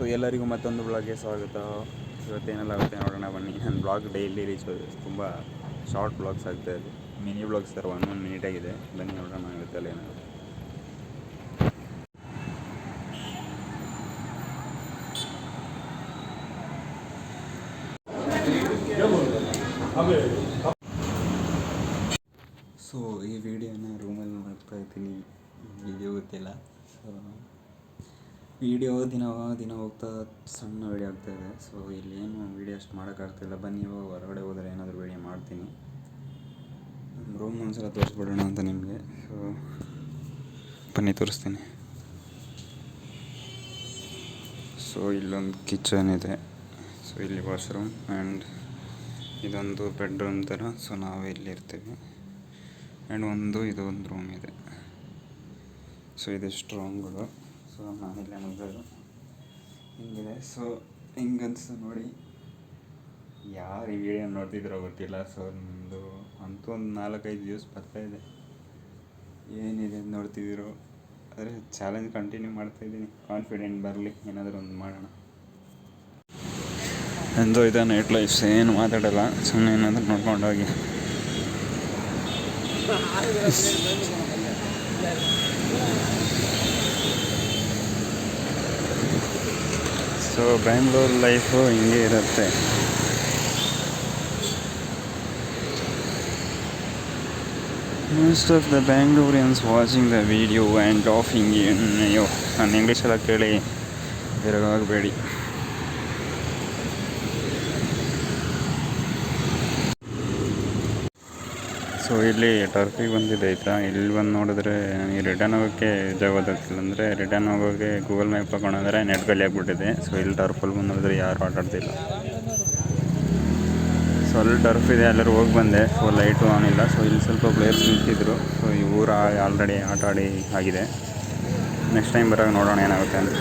So ಎಲ್ಲರಿಗೂ ಮತ್ತೊಂದು ಬ್ಲಾಗ್ಗೆ ಸ್ವಾಗತ. ಇವತ್ತೇನೆಲ್ಲ ಆಗುತ್ತೆ ನೋಡೋಣ ಬನ್ನಿ. ನನ್ನ ಬ್ಲಾಗ್ ಡೈಲಿ ರೀಚ್ ತುಂಬ ಶಾರ್ಟ್ ಬ್ಲಾಗ್ಸ್ ಆಗ್ತಾ ಇದೆ. ಮಿನಿ ಬ್ಲಾಗ್ಸ್ ಥರ ಒನ್ ಒನ್ ಮಿನಿಟ್ ಆಗಿದೆ. ಬನ್ನಿ ನೋಡೋಣ ಇವತ್ತೆಲ್ಲ ಏನಾಗುತ್ತೆ. ಸೊ ಈ ವಿಡಿಯೋನ ರೂಮಲ್ಲಿ ನೋಡ್ತಾ ಇದ್ದೀನಿ. ವಿಡಿಯೋ ಗೊತ್ತಿಲ್ಲ. ಸೊ ವಿಡಿಯೋ ದಿನ ದಿನ ಹೋಗ್ತಾ ಸಣ್ಣ ವಿಡಿಯೋ ಇದೆ. ಸೊ ಇಲ್ಲಿ ಏನು ವಿಡಿಯೋ ಅಷ್ಟು ಮಾಡೋಕ್ಕಾಗ್ತಿಲ್ಲ ಬನ್ನಿ, ಇವಾಗ ಹೊರಗಡೆ ಹೋದರೆ ಏನಾದರೂ ವಿಡಿಯೋ ಮಾಡ್ತೀನಿ. ರೂಮ್ ಒಂದ್ಸಲ ತೋರಿಸ್ಬಿಡೋಣ ಅಂತ ನಿಮಗೆ. ಸೊ ಬನ್ನಿ, ತೋರಿಸ್ತೀನಿ. ಸೊ ಇಲ್ಲೊಂದು ಕಿಚನ್ ಇದೆ. ಸೊ ಇಲ್ಲಿ ವಾಶ್ರೂಮ್ ಆ್ಯಂಡ್ ಇದೊಂದು ಬೆಡ್ರೂಮ್ ಥರ. ಸೊ ನಾವು ಇಲ್ಲಿ ಇರ್ತೀವಿ. ಆ್ಯಂಡ್ ಒಂದು ಇದು ಒಂದು ರೂಮ್ ಇದೆ ಸೊ ಇದು ಸ್ಟ್ರಾಂಗ್ಗಳು ಸೊ, ನಾನಿಲ್ಲೇ ಮಗಳು ಹಿಂಗಿದೆ. ಸೊ ಹಿಂಗನ್ಸು ನೋಡಿ, ಯಾರು ಈ ವಿಡಿಯೋ ನೋಡ್ತಿದ್ರೋ ಗೊತ್ತಿಲ್ಲ. ಸೊ ನಿಮ್ಮದು ಅಂತೂ ಒಂದು ನಾಲ್ಕೈದು ವ್ಯೂಸ್ ಬರ್ತಾಯಿದೆ ಏನಿದೆ ನೋಡ್ತಿದ್ದೀರೋ ಆದರೆ ಚಾಲೆಂಜ್ ಕಂಟಿನ್ಯೂ ಮಾಡ್ತಾಯಿದ್ದೀನಿ ಕಾನ್ಫಿಡೆಂಟ್ ಬರಲಿ, ಏನಾದರೂ ಒಂದು ಮಾಡೋಣ. ಎಂದೋ ಇದೆ ನೈಟ್ ಲೈಫ್ಸ್ ಏನು ಮಾತಾಡಲ್ಲ. ಸುಮ್ಮನೆ ಏನಾದರೂ ನೋಡ್ಕೊಂಡು ಹೋಗಿ ಸೊ ಬ್ಯಾಂಗ್ಳೂರ್ ಲೈಫು ಹಿಂಗೆ ಇರುತ್ತೆ. Most of the Bangaloreans watching the video and laughing ಅಯ್ಯೋ ನಾನು ಇಂಗ್ಲೀಷೆಲ್ಲ ಕೇಳಿ ಬೇಡಿ ಸೊ ಇಲ್ಲಿ ಟರ್ಫಿಗೆ ಬಂದಿದೆ ಆಯಿತಾ? ಇಲ್ಲಿ ಬಂದು ನೋಡಿದ್ರೆ ನನಗೆ ರಿಟರ್ನ್ ಹೋಗೋಕ್ಕೆ ಜಾಗ ಗೊತ್ತಾಗ್ತಿಲ್ಲ. ಅಂದರೆ ರಿಟರ್ನ್ ಹೋಗೋಕ್ಕೆ ಗೂಗಲ್ ಮ್ಯಾಪ್ ಹಾಕೊಂಡ್ರೆ ನೆಟ್ ಖಾಲಿ ಆಗಿಬಿಟ್ಟಿದೆ. ಸೊ ಇಲ್ಲಿ ಟರ್ಫಲ್ಲಿ ಬಂದು ನೋಡಿದ್ರೆ ಯಾರು ಆಟಾಡ್ತಿಲ್ಲ ಸೊ ಅಲ್ಲಿ ಟರ್ಫ್ ಇದೆ, ಎಲ್ಲರೂ ಹೋಗಿ ಬಂದೆ. ಸೊ ಲೈಟು ಆನ್ ಇಲ್ಲ. ಸೊ ಇಲ್ಲಿ ಸ್ವಲ್ಪ ಪ್ಲೇಯರ್ಸ್ ನಿಂತಿದ್ರು. ಸೊ ಈ ಊರ ಆಲ್ರೆಡಿ ಆಟ ಆಡಿ ಆಗಿದೆ. ನೆಕ್ಸ್ಟ್ ಟೈಮ್ ಬರೋಕ್ಕೆ ನೋಡೋಣ ಏನಾಗುತ್ತೆ ಅಂತ.